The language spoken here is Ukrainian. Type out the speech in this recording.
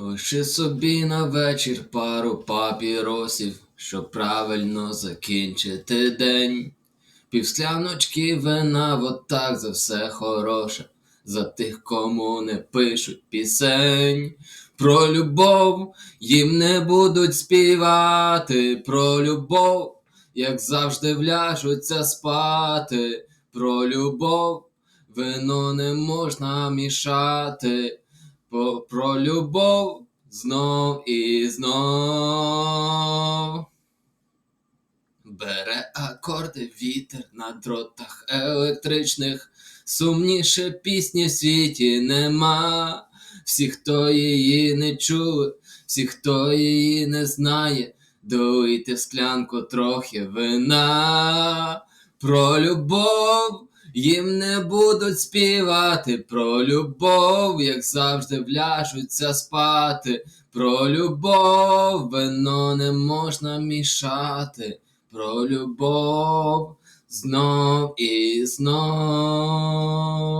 Лиши собі на вечір пару папіросів, щоб правильно закінчити день. Півскляночки вина, вот так за все хороше, за тих, кому не пишуть пісень. Про любов їм не будуть співати, про любов, як завжди вляжуться спати, про любов вино не можна мішати. Про любов знов і знов. Бере акорди вітер на дротах електричних, сумніше пісні в світі нема. Всі, хто її не чули, всі, хто її не знає, долийте в склянку трохи вина. Про любов їм не будуть співати, про любов, як завжди вляжуться спати. Про любов вино не можна мішати, про любов знов і знов.